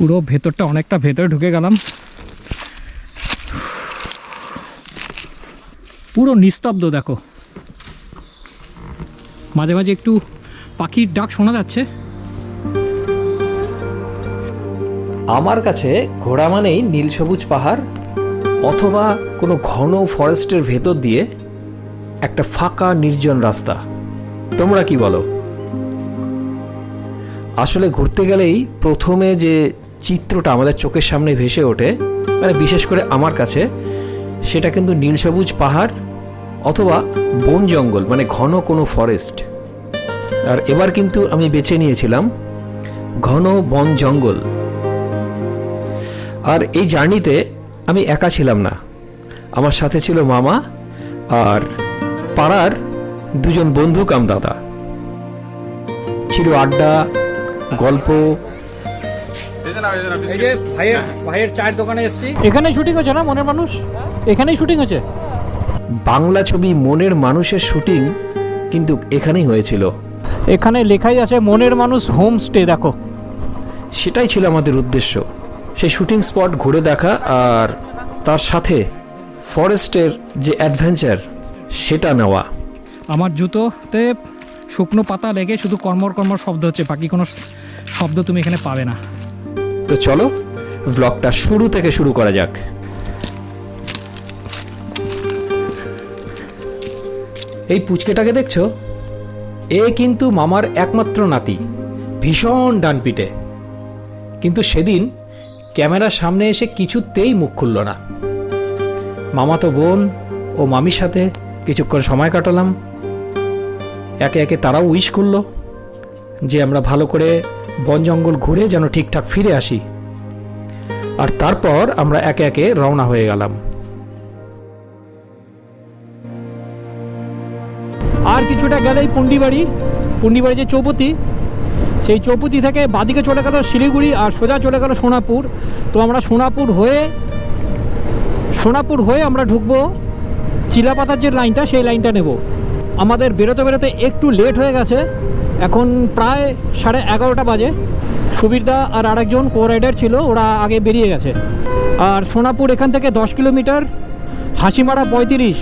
পুরো ভেতরটা অনেকটা ভেতরে ঢুকে গেলাম। পুরো নিস্তব্ধ, দেখো। মাঝে মাঝে একটু পাখির ডাক শোনা যাচ্ছে। আমার কাছে ঘোড়া মানেই নীল সবুজ পাহাড়, অথবা কোনো ঘন ফরেস্টের ভেতর দিয়ে একটা ফাঁকা নির্জন রাস্তা। তোমরা কি বলো? আসলে ঘুরতে গেলেই প্রথমে যে চিত্রটা আমাদের চোখের সামনে ভেসে ওঠে মানে বিশেষ করে আমার কাছে, সেটা কিন্তু নীল সবুজ পাহাড় অথবা বন জঙ্গল মানে ঘন কোনো ফরেস্ট আর এবার কিন্তু আমি বেছে নিয়েছিলাম ঘন বন জঙ্গল। আর এই জার্নিতে আমি একা ছিলাম না। আমার সাথে ছিল মামা আর পাড়ার দুজন বন্ধু কাম দাদা ছিল আড্ডা, গল্প এই যে ভাইয়ের ভাইয়ের চায়ের দোকানে এসেছি। এখানেই শুটিং হচ্ছে না মনের মানুষ? এখানেই শুটিং হচ্ছে? বাংলা ছবি মনের মানুষের শুটিং কিন্তু এখানেই হয়েছিল। এখানে লেখাই আছে মনের মানুষ হোমস্টে দেখো। সেটাই ছিল আমাদের উদ্দেশ্য। সেই শুটিং স্পট ঘুরে দেখা আর তার সাথে ফরেস্টের যে অ্যাডভেঞ্চার সেটা নেওয়া। আমার জুতোতে শুকনো পাতা লেগে শুধু কর্মর কর্মর শব্দ হচ্ছে বাকি কোনো শব্দ তুমি এখানে পাবে না। তো চলো ব্লগটা শুরু থেকে শুরু করা যাক। এই পুচকেটাকে দেখছ? এ কিন্তু মামার একমাত্র নাতি, ভীষণ ডানপিটে। কিন্তু সেদিন ক্যামেরার সামনে এসে কিছুতেই মুখ খুলল না। মামা তো বোন ও মামির সাথে কিছুক্ষণ সময় কাটালাম। একে একে তারাও উইশ করল যে আমরা ভালো করে বন জঙ্গল ঘুরে যেন ঠিকঠাক ফিরে আসি। আর তারপর আমরা একে একে রওনা হয়ে গেলাম। আর কিছুটা গেলেই পুন্ডিবাড়ি। পুন্ডিবাড়ি যে চৌপতি, সেই চৌপতি থেকে বাদিকে চলে গেল শিলিগুড়ি আর সোজা চলে গেল সোনাপুর। তো আমরা সোনাপুর হয়ে সোনাপুর হয়ে আমরা ঢুকবো চিলাপাতার যে লাইনটা, সেই লাইনটা নেব। আমাদের বেরোতে বেরোতে একটু লেট হয়ে গেছে। এখন প্রায় সাড়ে এগারোটা বাজে। সুবীরদা আর আরেকজন কো রাইডার ছিল, ওরা আগে বেরিয়ে গেছে। আর সোনাপুর এখান থেকে দশ কিলোমিটার, হাসিমারা পঁয়ত্রিশ,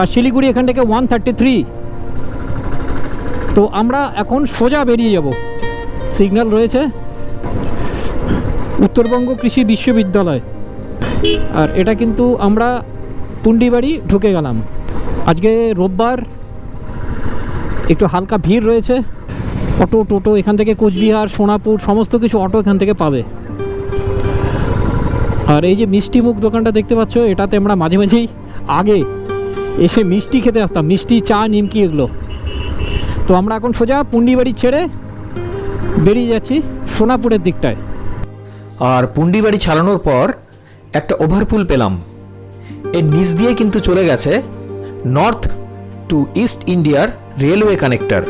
আর শিলিগুড়ি এখান থেকে ওয়ান থার্টি থ্রি তো আমরা এখন সোজা বেরিয়ে যাব। সিগন্যাল রয়েছে উত্তরবঙ্গ কৃষি বিশ্ববিদ্যালয়। আর এটা কিন্তু আমরা পুন্ডিবাড়ি ঢুকে গেলাম। আজকে রোববার, একটু হালকা ভিড় রয়েছে। অটো, টোটো, এখান থেকে কোচবিহার, সোনাপুর, সমস্ত কিছু অটো এখান থেকে পাবে। আর এই যে মিষ্টি মুখ দোকানটা দেখতে পাচ্ছ, এটাতে আমরা মাঝে মাঝেই আগে এসে মিষ্টি খেতে আসতাম, মিষ্টি, চা, নিমকি এগুলো। তো আমরা এখন সোজা পুন্ডিবাড়ি ছেড়ে বেরিয়ে যাচ্ছি সোনাপুরের দিকটায়। আর পুন্ডিবাড়ি ছাড়ানোর পর একটা ওভারপুল পেলাম। এর নিচ দিয়ে কিন্তু চলে গেছে নর্থ টু ইস্ট ইন্ডিয়ার railway connector.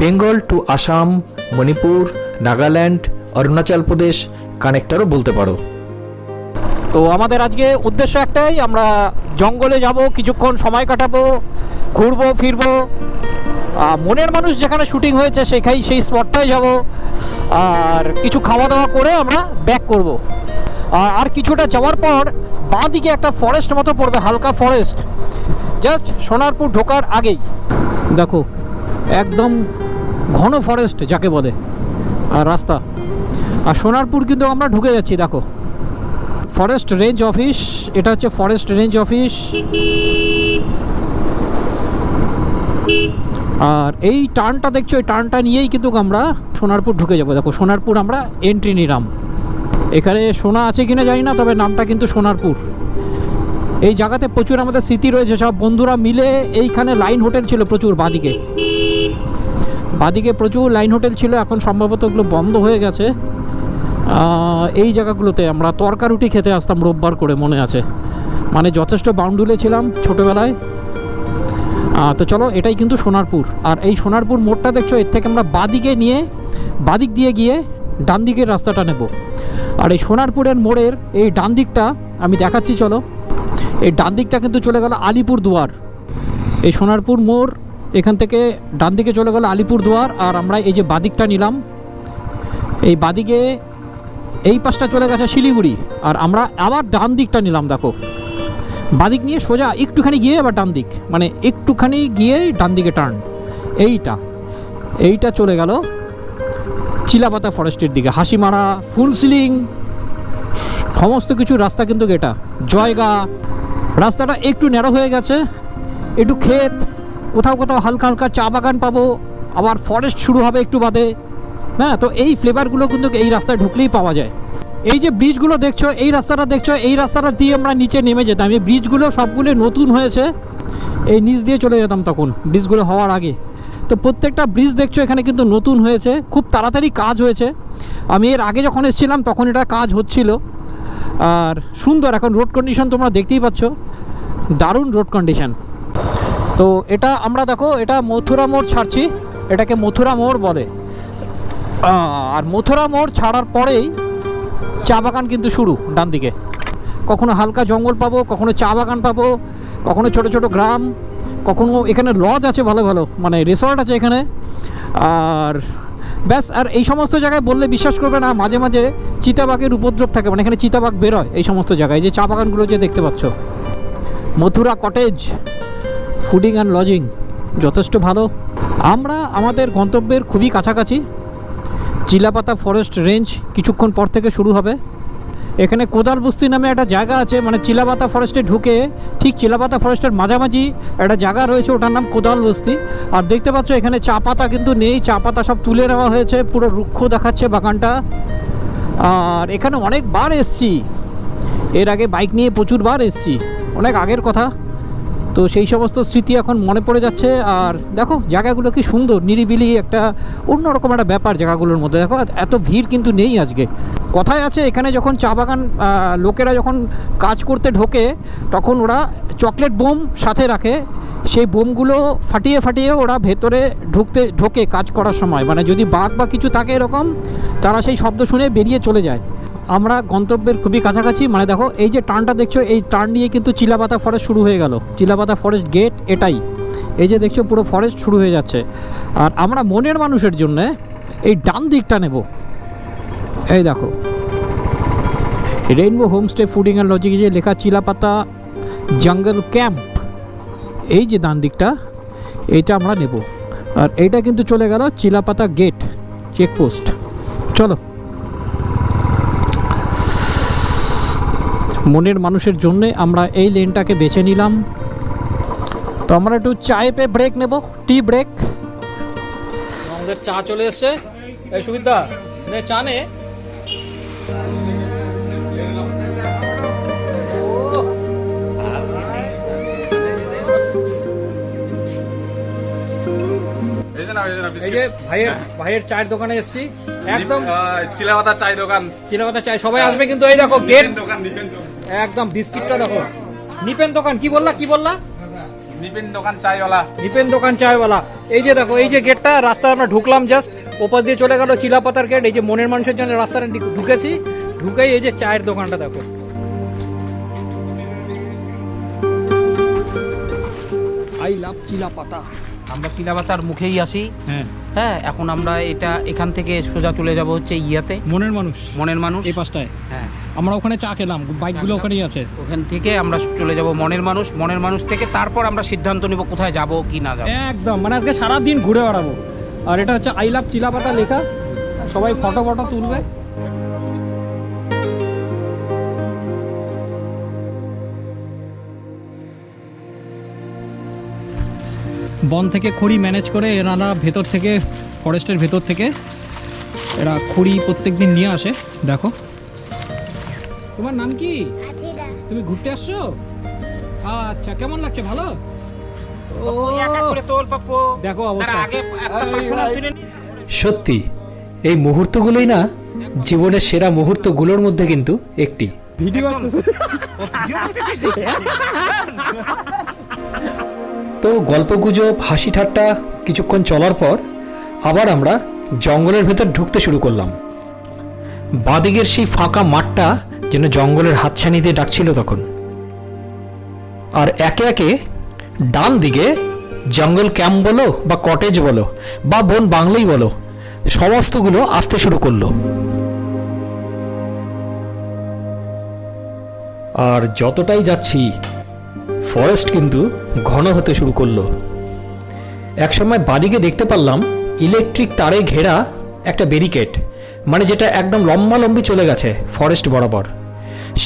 Bengal to Assam Manipur Nagaland Arunachal Pradesh কানেক্টারও বলতে পারো। তো আমাদের আজকে উদ্দেশ্য একটাই আমরা জঙ্গলে যাব কিছুক্ষণ সময় কাটাবো ঘুরবো ফিরবো। মনের মানুষ যেখানে শুটিং হয়েছে সেখানেই সেই স্পটটায় যাব। আর কিছু খাওয়া দাওয়া করে আমরা ব্যাক করব। আর আর কিছুটা যাওয়ার পর বাঁ দিকে একটা ফরেস্ট মতো পড়বে হালকা ফরেস্ট জাস্ট সোনারপুর ঢোকার আগেই। দেখো একদম ঘন ফরেস্ট যাকে বলে, আর রাস্তা। আর সোনারপুর কিন্তু আমরা ঢুকে যাচ্ছি, দেখো। ফরেস্ট রেঞ্জ অফিস এটা হচ্ছে ফরেস্ট রেঞ্জ অফিস আর এই টার্নটা দেখছ, এই টার্নটা নিয়েই কিন্তু আমরা সোনারপুর ঢুকে যাব। দেখো, সোনারপুর আমরা এন্ট্রি নিলাম। এখানে সোনা আছে কিনা জানি না, তবে নামটা কিন্তু সোনারপুর। এই জায়গাতে প্রচুর আমাদের স্মৃতি রয়েছে, সব বন্ধুরা মিলে এইখানে লাইন হোটেল ছিল প্রচুর বাদিকে। বাদিকে প্রচুর লাইন হোটেল ছিল, এখন সম্ভবত ওগুলো বন্ধ হয়ে গেছে। এই জায়গাগুলোতে আমরা তরকা রুটি খেতে আসতাম রোববার করে, মনে আছে। মানে যথেষ্ট বাউন্ডুলে ছিলাম ছোটোবেলায়। তো চলো, এটাই কিন্তু সোনারপুর। আর এই সোনারপুর মোড়টা দেখছ, এর থেকে আমরা বাদিকে নিয়ে, বাদিক দিয়ে গিয়ে ডান দিকের রাস্তাটা নেব। আর এই সোনারপুরের মোড়ের এই ডান দিকটা, আমি দেখাচ্ছি, চলো। এই ডান দিকটা কিন্তু চলে গেল আলিপুর দুয়ার এই সোনারপুর মোড় এখান থেকে ডান দিকে চলে গেল আলিপুর দুয়ার, আর আমরা এই যে বাদিকটা নিলাম। এই বাদিকে এই পাশটা চলে গেছে শিলিগুড়ি, আর আমরা আবার ডান দিকটা নিলাম, দেখো। বাদিক নিয়ে সোজা একটুখানি গিয়ে আবার ডান দিক মানে একটুখানি গিয়ে ডান দিকে টার্ন। এইটা এইটা চলে গেল চিলাপাতা ফরেস্টের দিকে, হাসিমারা, ফুল সিলিং, সমস্ত কিছু রাস্তা কিন্তু এটা, জয়গা। রাস্তাটা একটু ন্যারো হয়ে গেছে, একটু ক্ষেত কোথাও কোথাও হালকা হালকা চা বাগান পাবো। আবার ফরেস্ট শুরু হবে একটু বাদে। হ্যাঁ তো এই ফ্লেভারগুলো কিন্তু এই রাস্তায় ঢুকলেই পাওয়া যায়। এই যে ব্রিজগুলো দেখছ, এই রাস্তাটা দেখছ, এই রাস্তাটা দিয়ে আমরা নিচে নেমে যেতাম। এই ব্রিজগুলো সবগুলো নতুন হয়েছে। এই নিচ দিয়ে চলে যেতাম তখন ব্রিজগুলো হওয়ার আগে। তো প্রত্যেকটা ব্রিজ দেখছ, এখানে কিন্তু নতুন হয়েছে। খুব তাড়াতাড়ি কাজ হয়েছে। আমি এর আগে যখন এসেছিলাম, তখন এটা কাজ হচ্ছিল। আর সুন্দর, এখন রোড কন্ডিশন তোমরা দেখতেই পাচ্ছ। দারুণ রোড কন্ডিশন তো এটা আমরা দেখো, এটা মথুরা মোড় ছাড়ছি, এটাকে মথুরা মোড় বলে। আর মথুরা মোড় ছাড়ার পরেই চা বাগান কিন্তু শুরু, ডান দিকে। কখনো হালকা জঙ্গল পাবো, কখনো চা বাগান পাবো, কখনো ছোট ছোট গ্রাম, কখনো এখানে লজ আছে ভালো ভালো মানে রিসর্ট আছে এখানে। আর ব্যাস, আর এই সমস্ত জায়গায় বললে বিশ্বাস করবে না, মাঝে মাঝে চিতাবাঘের উপদ্রব থাকে মানে এখানে চিতাবাঘ বেরোয় এই সমস্ত জায়গায় যে চা বাগানগুলো যে দেখতে পাচ্ছ। Mathura cottage fooding and lodging যথেষ্ট ভালো। আমরা আমাদের গন্তব্যের খুবই কাছাকাছি। চিলাপাতা ফরেস্ট রেঞ্জ কিছুক্ষণ পর থেকে শুরু হবে। এখানে কোদাল বস্তি নামে একটা জায়গা আছে মানে চিলাপাতা ফরেস্টে ঢুকে ঠিক চিলাপাতা ফরেস্টের মাঝামাঝি একটা জায়গা রয়েছে, ওটার নাম কোদাল বস্তি আর দেখতে পাচ্ছ এখানে চা পাতা কিন্তু নেই, চা পাতা সব তুলে নেওয়া হয়েছে, পুরো রুক্ষ দেখাচ্ছে বাগানটা। আর এখানে অনেকবার এসছি। এর আগে বাইক নিয়ে প্রচুর বার এসছি। অনেক আগের কথা। তো সেই সমস্ত স্মৃতি এখন মনে পড়ে যাচ্ছে। আর দেখো, জায়গাগুলো কি সুন্দর, নিরিবিলি একটা অন্যরকম একটা ব্যাপার জায়গাগুলোর মধ্যে। দেখো, এত ভিড় কিন্তু নেই আজকে। কথায় আছে, এখানে যখন চা বাগান লোকেরা যখন কাজ করতে ঢোকে, তখন ওরা চকলেট বোম সাথে রাখে। সেই বোমগুলো ফাটিয়ে ফাটিয়ে ওরা ভেতরে ঢুকতে ঢোকে কাজ করার সময়। মানে যদি বাঘ বা কিছু থাকে এরকম, তারা সেই শব্দ শুনে বেরিয়ে চলে যায়। আমরা গন্তব্যের খুবই কাছাকাছি মানে দেখো, এই যে টার্নটা দেখছ, এই টার্ন নিয়ে কিন্তু চিলাপাতা ফরেস্ট শুরু হয়ে গেল। চিলাপাতা ফরেস্ট গেট এটাই। এই যে দেখছ, পুরো ফরেস্ট শুরু হয়ে যাচ্ছে। আর আমরা মনের মানুষের জন্য এই ডান দিকটা নেব। এই দেখো। Rainbow homestay fooding and lodging যে লেখা চিলাপাতা জঙ্গল ক্যাম্প এই যে ডান দিকটা, এইটা আমরা নেব। আর এইটা কিন্তু চলে গেল চিলাপাতা গেট চেকপোস্ট চলো। মনের মানুষের জন্য আমরা এই লেনটাকে বেছে নিলাম। তো আমরা একটু চায়ে পে ব্রেক নেব টি ব্রেক আমাদের চা চলে এসছে। এই সুবিধা নে চা নে। ভাইয়ের ভাইয়ের চায়ের দোকানে এসছি। একদম আহ, চিলাপাতা চাই দোকান। চিনাপাতা চায় সবাই আসবে কিন্তু এই দেখো গেট দোকান। একদম বিস্কিটটা দেখো। নিপেন দোকান কি বললা কি বললা? নিপেন দোকান চাইওয়ালা নিপেন দোকান চায়ওয়ালা। এই যে দেখো এই যে গেটটা রাস্তায় আমরা ঢুকলাম জাস্ট ওপাশ দিয়ে চলে গেল চিলাপাতার গেট এই যে মনের মানুষের জন্য রাস্তাটা ঢুক- ঢুকেছি। ঢুকেই এই যে চায়ের দোকানটা দেখো। I love Chilapata. আমরা চিলাবাতার মুখেই আসি। হ্যাঁ। হ্যাঁ এখন আমরা এটা এখান থেকে সোজা চলে যাব হচ্ছে ইয়াতে। মনের মানুষ। মনের মানুষ। এই পাশটায়। হ্যাঁ। আমরা ওখানে চা খেলাম বাইকগুলো ওখানেই আছে। ওখান থেকে আমরা চলে যাব মনের মানুষ। মনের মানুষ থেকে তারপর আমরা সিদ্ধান্ত নিব কোথায় যাব কি না যাব। একদম। মানে আজকে সারাদিন ঘুরে বেড়াবো। আর এটা হচ্ছে আই লাভ চিলাপাতা লেখা। সবাই ফটো ফটো তুলবে। বন থেকে খড়ি ম্যানেজ করে এনারা ভেতর থেকে ফরেস্টের ভেতর থেকে এরা খড়ি প্রত্যেক দিন নিয়ে আসে দেখো। তোমার নাম কি? তুমি ঘুরতে আসছো? আচ্ছা কেমন লাগছে ভালো? ও। দেখো অবস্থা। সত্যি এই মুহূর্তগুলোই না জীবনের সেরা মুহূর্তগুলোর মধ্যে কিন্তু একটি। ভিডিও আসতেছে। তো গল্পগুজব হাসি ঠাট্টা কিছুক্ষণ চলার পর আবার আমরা জঙ্গলের ভেতর ঢুকতে শুরু করলাম। বাদিকের সেই ফাঁকা মাঠটা যেন জঙ্গলের হাতছানি দিয়ে ডাকছিল তখন। আর একে একে ডান দিকে জঙ্গল ক্যাম্প বলো বা কটেজ বলো বা বন বাংলাই বলো, সমস্তগুলো আসতে শুরু করল। আর যতটাই যাচ্ছি ফরেস্ট কিন্তু ঘন হতে শুরু করল। একসময় বাদিকে দেখতে পারলাম ইলেকট্রিক তারে ঘেরা একটা ব্যারিকেড মানে যেটা একদম লম্বালম্বি চলে গেছে ফরেস্ট বরাবর।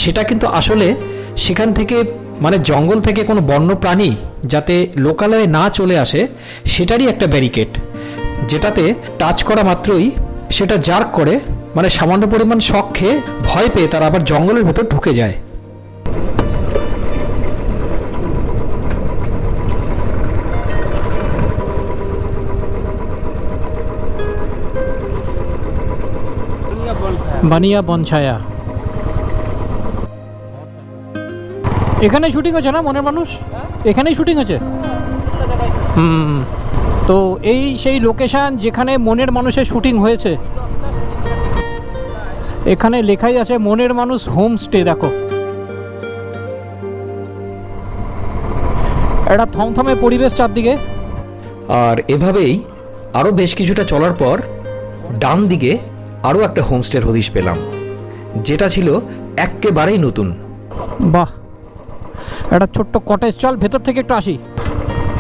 সেটা কিন্তু আসলে সেখান থেকে মানে জঙ্গল থেকে কোনো বন্য প্রাণী যাতে লোকালয়ে না চলে আসে, সেটারই একটা ব্যারিকেড, যেটাতে টাচ করা মাত্রই সেটা জার্ক করে মানে সামান্য পরিমাণ শখ খেয়ে ভয় পেয়ে তারা আবার জঙ্গলের ভেতর ঢুকে যায়। বানিয়া বনছায়া এখানে শুটিং হচ্ছে না, মনের মানুষ? এখানেই শুটিং হচ্ছে? হুম। তো এই সেই লোকেশান যেখানে মনের মানুষের শুটিং হয়েছে, এখানে লেখাই আছে, মনের মানুষ হোমস্টে দেখো। একটা থমথমে পরিবেশ চারদিকে। আর এভাবেই আরও বেশ কিছুটা চলার পর ডান দিকে আরও একটা হোমস্টের হদিশ পেলাম যেটা ছিল এক্কেবারেই নতুন। বাহ একটা ছোট্ট কটেজ চল ভেতর থেকে একটু আসি।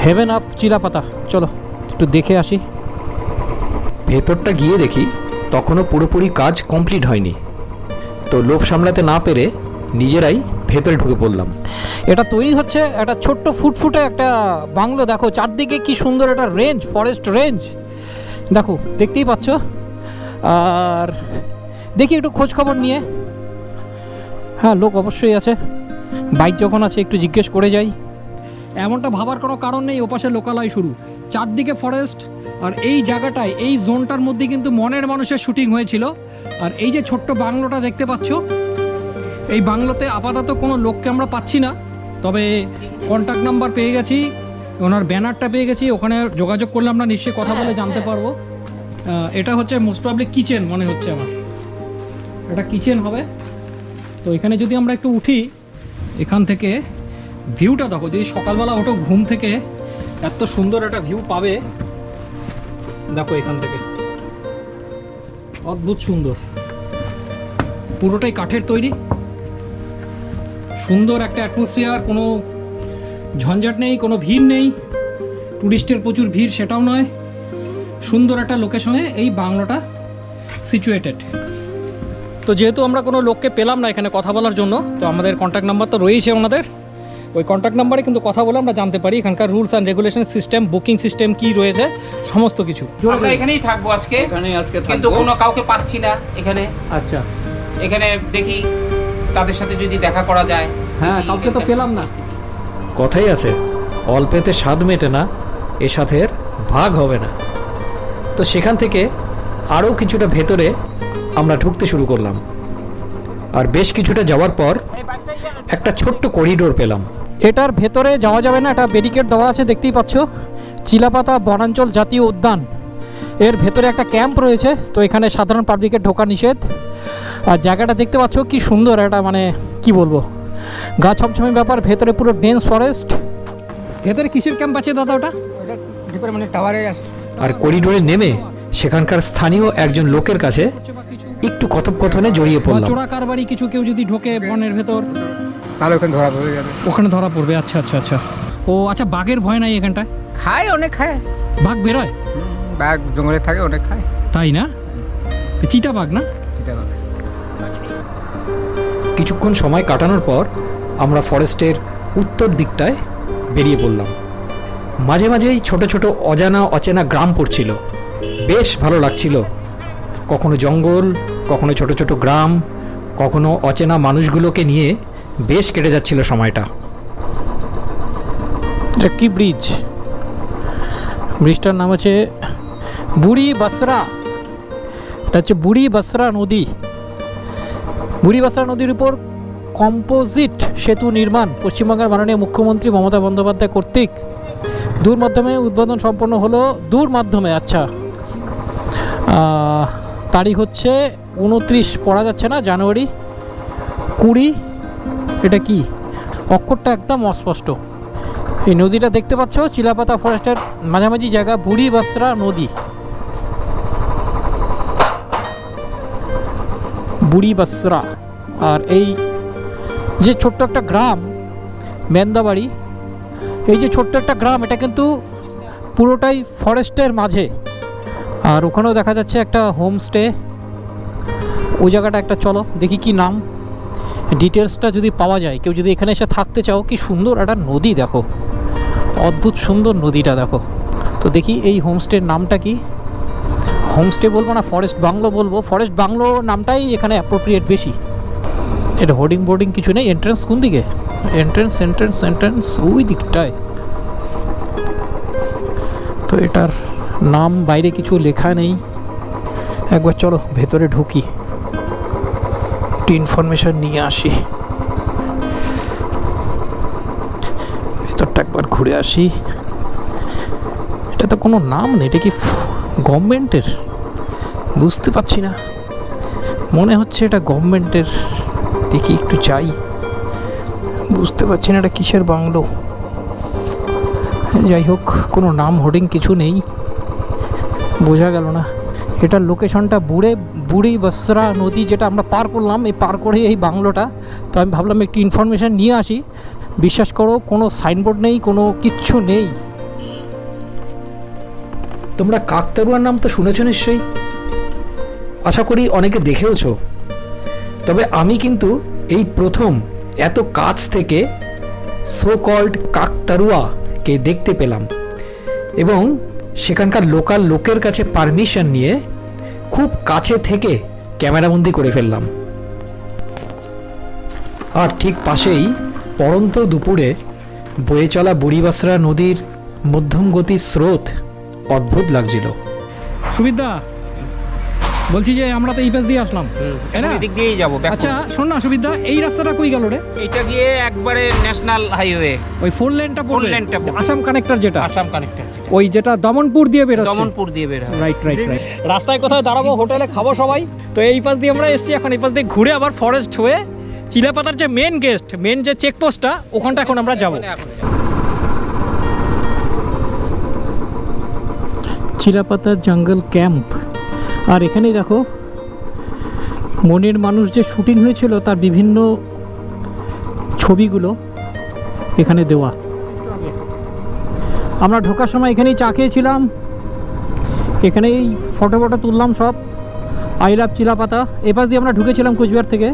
হেভেন আপ চিলাপাতা চলো একটু দেখে আসি। ভেতরটা গিয়ে দেখি তখনও পুরোপুরি কাজ কমপ্লিট হয়নি। তো লোভ সামলাতে না পেরে নিজেরাই ভেতরে ঢুকে পড়লাম। এটা তৈরি হচ্ছে একটা ছোট্ট ফুটফুটে একটা বাংলো দেখো চারদিকে কি সুন্দর একটা রেঞ্জ ফরেস্ট রেঞ্জ দেখো দেখতেই পাচ্ছ? আর দেখি একটু খোঁজ খবর নিয়ে। হ্যাঁ লোক অবশ্যই আছে। বাইক যখন আছে, একটু জিজ্ঞেস করে যাই। এমনটা ভাবার কোনো কারণ নেই, ওপাশে লোকালয় শুরু। চারদিকে ফরেস্ট আর এই জায়গাটায়, এই জোনটার মধ্যে কিন্তু মনের মানুষের শুটিং হয়েছিল। আর এই যে ছোট্ট বাংলোটা দেখতে পাচ্ছ, এই বাংলোতে আপাতত কোনো লোককে আমরা পাচ্ছি না। তবে কন্ট্যাক্ট নাম্বার পেয়ে গেছি, ওনার ব্যানারটা পেয়ে গেছি, ওখানে যোগাযোগ করলে আমরা নিশ্চয়ই কথা বলে জানতে পারব। এটা হচ্ছে মোস্ট প্রবলি কিচেন মনে হচ্ছে আমার। এটা কিচেন হবে। তো এখানে যদি আমরা একটু উঠি, এখান থেকে ভিউটা দেখো, যদি সকালবেলা ওঠো, ঘুম থেকে এত সুন্দর একটা ভিউ পাবে। দেখো এখান থেকে। অদ্ভুত সুন্দর। পুরোটাই কাঠের তৈরি। সুন্দর একটা অ্যাটমসফিয়ার কোনো ঝঞ্ঝাট নেই, কোনো ভিড় নেই। টুরিস্টের প্রচুর ভিড়, সেটাও নয়। সুন্দর একটা লোকেশনে এই বাংলোটা সিচুয়েটেড তো যেহেতু আমরা কোনো লোককে পেলাম না এখানে কথা বলার জন্য তো আমাদের কন্ট্যাক্ট নাম্বার তো রয়েছে ওনাদের। ওই কন্ট্যাক্ট নাম্বারে কিন্তু কথা বলে আমরা জানতে পারি এখানকার rules and regulation system booking system কি রয়েছে সমস্ত কিছু। আমরা এখানেই থাকব আজকে। এখানেই আজকে কিন্তু কোনো কাউকে পাচ্ছি না এখানে। আচ্ছা। এখানে দেখি তাদের সাথে যদি দেখা করা যায়। হ্যাঁ কাউকে তো পেলাম না। কথাই আছে অল্পেতে স্বাদ মেটে না এ সাথে ভাগ হবে না। তো সেখান থেকে আরও কিছুটা ভেতরে আমরা ঢুকতে শুরু করলাম। আর বেশ কিছুটা যাওয়ার পর একটা ছোট্ট করিডোর পেলাম। এটার ভেতরে যাওয়া যাবে না এটা ব্যারিকেড দেওয়া আছে দেখতেই পাচ্ছ। চিলাপাতা বনাঞ্চল জাতীয় উদ্যান। এর ভেতরে একটা ক্যাম্প রয়েছে তো এখানে সাধারণ পাবলিকের ঢোকা নিষেধ। আর জায়গাটা দেখতে পাচ্ছ কি সুন্দর একটা মানে কি বলব। গা ছমছমের ব্যাপার ভেতরে পুরো ডেন্স ফরেস্ট। ভেতরে কিসের ক্যাম্প আছে দাদা ওটা? মানে টাওয়ারে আর করিডোরে নেমে সেখানকার স্থানীয় একজন লোকের কাছে একটু কথোপকথনে জড়িয়ে পড়লাম। চোরা কারবারি কিছু কেউ যদি ঢোকে বনের ভেতর? তাহলে ওখানে ধরা পড়ে যাবে। ওখানে ধরা পড়বে আচ্ছা আচ্ছা আচ্ছা। ও আচ্ছা বাঘের ভয় নাই এখানটায়? খায় অনেক খায়। বাঘ বেরোয়? ব্যাগ জঙ্গলে থাকে অনেক খায়। তাই না? চিতা বাঘ না? কিছুক্ষণ সময় কাটানোর পর আমরা ফরেস্টের উত্তর দিকটায় বেরিয়ে পড়লাম। মাঝে মাঝেই ছোট ছোট অজানা অচেনা গ্রাম পড়ছিল। বেশ ভালো লাগছিল। কখনো জঙ্গল, কখনো ছোট ছোট গ্রাম, কখনো অচেনা মানুষগুলোকে নিয়ে বেশ কেটে যাচ্ছিল সময়টা। এটা কি ব্রিজ? ব্রিজটার নাম হচ্ছে বুড়ি বসরা। এটা হচ্ছে বুড়ি বসরা নদী। বুড়ি বসরা নদীর উপর কম্পোজিট সেতু নির্মাণ পশ্চিমবঙ্গের মাননীয় মুখ্যমন্ত্রী মমতা বন্দ্যোপাধ্যায় কর্তৃক দূর মাধ্যমে উদ্বোধন সম্পন্ন হলো দূর মাধ্যমে আচ্ছা তারিখ হচ্ছে উনত্রিশ, পড়া যাচ্ছে না, জানুয়ারি। কুড়ি, এটা কি? অক্ষরটা একদম অস্পষ্ট। এই নদীটা দেখতে পাচ্ছ? চিলাপাতা ফরেস্টের মাঝামাঝি জায়গা, বুড়ি বাসরা নদী। বুড়ি বাসরা। আর এই যে ছোট্ট একটা গ্রাম, মেন্দাবাড়ি এই যে ছোট্ট একটা গ্রাম, এটা কিন্তু পুরোটাই ফরেস্টের মাঝে। আর ওখানেও দেখা যাচ্ছে একটা হোমস্টে। ওই জায়গাটা একটা, চলো দেখি কি নাম। ডিটেলসটা যদি পাওয়া যায়, কেউ যদি এখানে এসে থাকতে চাও, কি সুন্দর একটা নদী দেখো। অদ্ভুত সুন্দর নদীটা দেখো। তো দেখি এই হোমস্টের নামটা কি। হোমস্টে বলব না, ফরেস্ট বাংলো বলব। ফরেস্ট বাংলো নামটাই এখানে অ্যাপ্রোপ্রিয়েট বেশি। এটা হোর্ডিং বোর্ডিং কিছু নেই এন্ট্রেন্স কোন দিকে এন্ট্রেন্স এন্ট্রেন্স এন্ট্রেন্স ওই দিকটায়। তো এটার নাম বাইরে কিছু লেখা নেই। একবার চলো, ভেতরে ঢুকি। একটু ইনফরমেশন নিয়ে আসি। ভেতরটা একবার ঘুরে আসি। এটা তো কোনো নাম নেই, এটা কি গভর্নমেন্টের বুঝতে পারছি না। মনে হচ্ছে এটা গভর্নমেন্টের দেখি একটু চাই বুঝতে পারছি না এটা কিসের বাংলো? যাই হোক, কোনো নাম হোর্ডিং কিছু নেই। বোঝা গেল না। এটার লোকেশনটা বুড়ে, বুড়ি বসরা নদী যেটা আমরা পার করলাম, এই পার করে এই বাংলোটা। তো আমি ভাবলাম একটু ইনফরমেশান নিয়ে আসি। বিশ্বাস করো, কোনো সাইনবোর্ড নেই, কোনো কিচ্ছু নেই। তোমরা কাকতারুয়ার নাম তো শুনেছো নিশ্চয়ই? আশা করি অনেকে দেখেওছো। তবে আমি কিন্তু এই প্রথম এত কাছ থেকে সো কল্ড কাকতারুয়াকে দেখতে পেলাম এবং সেখানকার লোকাল লোকের কাছে পারমিশন নিয়ে খুব কাছে থেকে ক্যামেরাবন্দি করে ফেললাম। আর ঠিক পাশেই পরন্ত দুপুরে বয়ে চলা বুড়িবাসরা নদীর মধ্যম গতির স্রোত অদ্ভুত লাগছিল। সুবিধা বলছি যে আমরা তো এই পাশ দিয়ে আসলাম। তাই না? দিক দিয়েই যাব আচ্ছা শোন না সুবিধা এই রাস্তাটা কই গেল রে? এটা গিয়ে একবারে ন্যাশনাল হাইওয়ে। ওই ফোর লেনটা Four lane টা পড়বে। আসাম কানেক্টর যেটা? আসাম কানেক্টর ওই যেটা দমনপুর দিয়ে বেরোচ্ছে। দমনপুর দিয়ে বের হবে। রাইট রাইট রাইট রাস্তায় কোথায় দাঁড়াবো? হোটেলে খাব সবাই। তো এই পাশ দিয়ে আমরা এসেছি এখন এই পাশ দিয়ে ঘুরে আবার ফরেস্ট হয়ে চিলাপাতার যে মেন গেস্ট মেন যে চেকপোস্টটা ওখানটা এখন আমরা যাব। চিলাপাতা জঙ্গল ক্যাম্প আর এখানেই দেখো, মনের মানুষ যে শুটিং হয়েছিল তার বিভিন্ন ছবিগুলো এখানে দেওয়া। আমরা ঢোকার সময় এখানেই চা খেয়েছিলাম, এখানেই ফটো ফটো তুললাম সব, আই লাভ চিলাপাতা। এপাশ দিয়ে আমরা ঢুকেছিলাম কুচবিহার থেকে,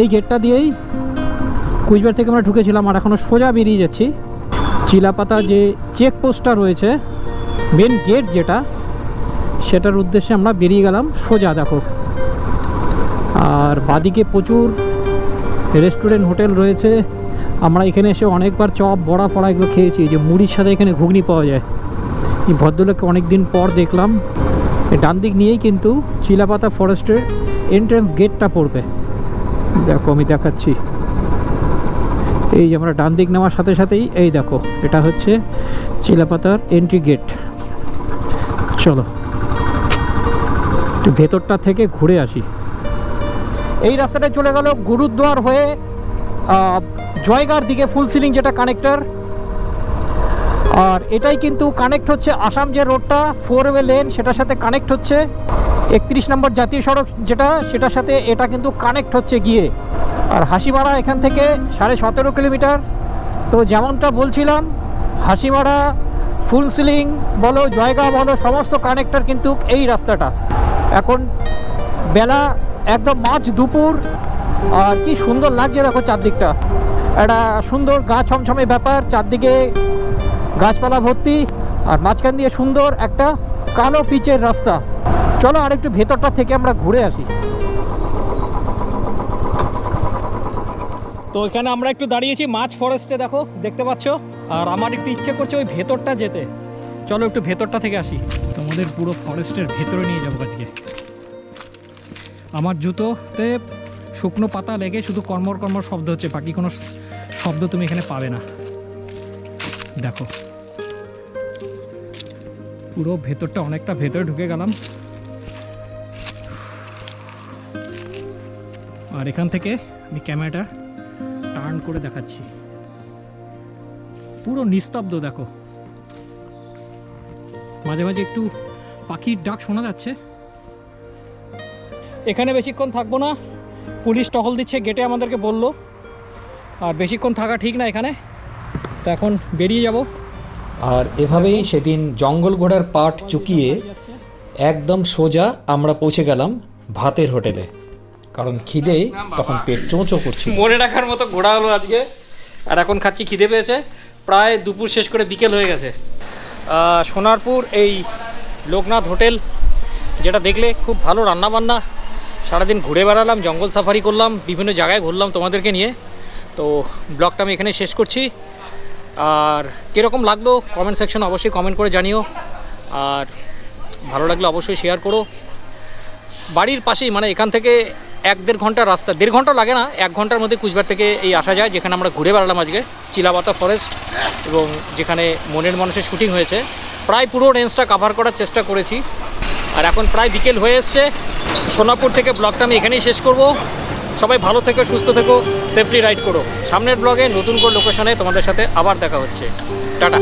এই গেটটা দিয়েই কুচবিহার থেকে আমরা ঢুকেছিলাম, আর এখনও সোজা বেরিয়ে যাচ্ছি। চিলাপাতা যে চেকপোস্টটা রয়েছে মেন গেট যেটা সেটার উদ্দেশ্যে আমরা বেরিয়ে গেলাম সোজা, দেখো। আর বাদিকে প্রচুর রেস্টুরেন্ট, হোটেল রয়েছে। আমরা এখানে এসে অনেকবার চপ, বড়া, ফড়া এগুলো খেয়েছি। যে মুড়ির সাথে এখানে ঘুগনি পাওয়া যায়। এই ভদ্রলোককে অনেক দিন পর দেখলাম। ডান দিক নিয়েই কিন্তু চিলাপাতা ফরেস্টের এন্ট্রান্স গেটটা পড়বে। দেখো, আমি দেখাচ্ছি। এই যে আমরা ডান দিক নেওয়ার সাথে সাথেই এই দেখো, এটা হচ্ছে চিলাপাতার এন্ট্রি গেট চলো। ভেতরটা থেকে ঘুরে আসি। এই রাস্তাটা চলে গেল গুরুদ্বার হয়ে জয়গার দিকে ফুল সিলিং যেটা কানেক্টর আর এটাই কিন্তু কানেক্ট হচ্ছে আসাম যে রোডটা ফোর ওয়ে লেন সেটার সাথে কানেক্ট হচ্ছে একত্রিশ নম্বর জাতীয় সড়ক যেটা, সেটার সাথে এটা কিন্তু কানেক্ট হচ্ছে গিয়ে। আর হাসিমারা এখান থেকে সাড়ে সতেরো কিলোমিটার। তো যেমনটা বলছিলাম, হাসিমারা ফুল সিলিং বলো, জয়গা বলো, সমস্ত কানেক্টর কিন্তু এই রাস্তাটা। এখন বেলা একদম মাঝ দুপুর। আর কি সুন্দর লাগছে দেখো চারদিকটা। একটা সুন্দর গা ছমছমে ব্যাপার, চারদিকে গাছপালা ভর্তি, আর মাঝখান দিয়ে সুন্দর একটা কালো পিচের রাস্তা। চলো আর একটু ভেতরটা থেকে আমরা ঘুরে আসি। তো এখানে আমরা একটু দাঁড়িয়েছি মাছ ফরেস্টে দেখো, দেখতে পাচ্ছ? আর আমার একটু ইচ্ছে করছে ওই ভেতরটা যেতে। চলো একটু ভেতরটা থেকে আসি। তোমাদের পুরো ফরেস্টের ভেতরে নিয়ে যাব আজকে। আমার জুতোতে শুকনো পাতা লেগে শুধু কর্মর কর্মর শব্দ হচ্ছে, বাকি কোনো শব্দ তুমি এখানে পাবে না। দেখো। পুরো ভেতরটা অনেকটা ভেতরে ঢুকে গেলাম। আর এখান থেকে আমি ক্যামেরাটা টার্ন করে দেখাচ্ছি। পুরো নিস্তব্ধ, দেখো। মাঝে মাঝে একটু পাখির ডাক শোনা যাচ্ছে। এখানে বেশিক্ষণ থাকব না। পুলিশ টহল দিচ্ছে গেটে আমাদেরকে বলল। আর বেশিক্ষণ থাকা ঠিক না এখানে। তো এখন বেরিয়ে যাব। আর এভাবেই সেদিন জঙ্গল ঘোড়ার পাট চুকিয়ে একদম সোজা আমরা পৌঁছে গেলাম ভাতের হোটেলে। কারণ খিদে তখন পেট চোঁচো করছিল। মনে রাখার মতো ঘোরা হলো আজকে। আর এখন খাচ্ছি খিদে পেয়েছে। প্রায় দুপুর শেষ করে বিকেল হয়ে গেছে। সোনারপুর এই লোকনাথ হোটেল, যেটা দেখলে খুব ভালো রান্নাবান্না। সারাদিন ঘুরে বেড়ালাম, জঙ্গল সাফারি করলাম, বিভিন্ন জায়গায় ঘুরলাম তোমাদেরকে নিয়ে। তো ব্লগটা আমি এখানে শেষ করছি। আর কীরকম লাগল কমেন্ট সেকশন অবশ্যই কমেন্ট করে জানিও। আর ভালো লাগলে অবশ্যই শেয়ার করো। বাড়ির পাশেই মানে এখান থেকে এক দেড় ঘণ্টা রাস্তা, দেড় ঘণ্টা লাগে না, এক ঘণ্টার মধ্যে কুচবিহার থেকে এই আসা যায়, যেখানে আমরা ঘুরে বেড়ালাম আজকে, চিলাবাতা ফরেস্ট এবং যেখানে মনের মানুষের শুটিং হয়েছে। প্রায় পুরো রেঞ্জটা কাভার করার চেষ্টা করেছি। আর এখন প্রায় বিকেল হয়ে এসছে। সোনাপুর থেকে ব্লগটা আমি এখানেই শেষ করব। সবাই ভালো থেকো, সুস্থ থেকো সেফলি রাইড করো। সামনের ব্লগে নতুন করে লোকেশনে তোমাদের সাথে আবার দেখা হচ্ছে। টাটা।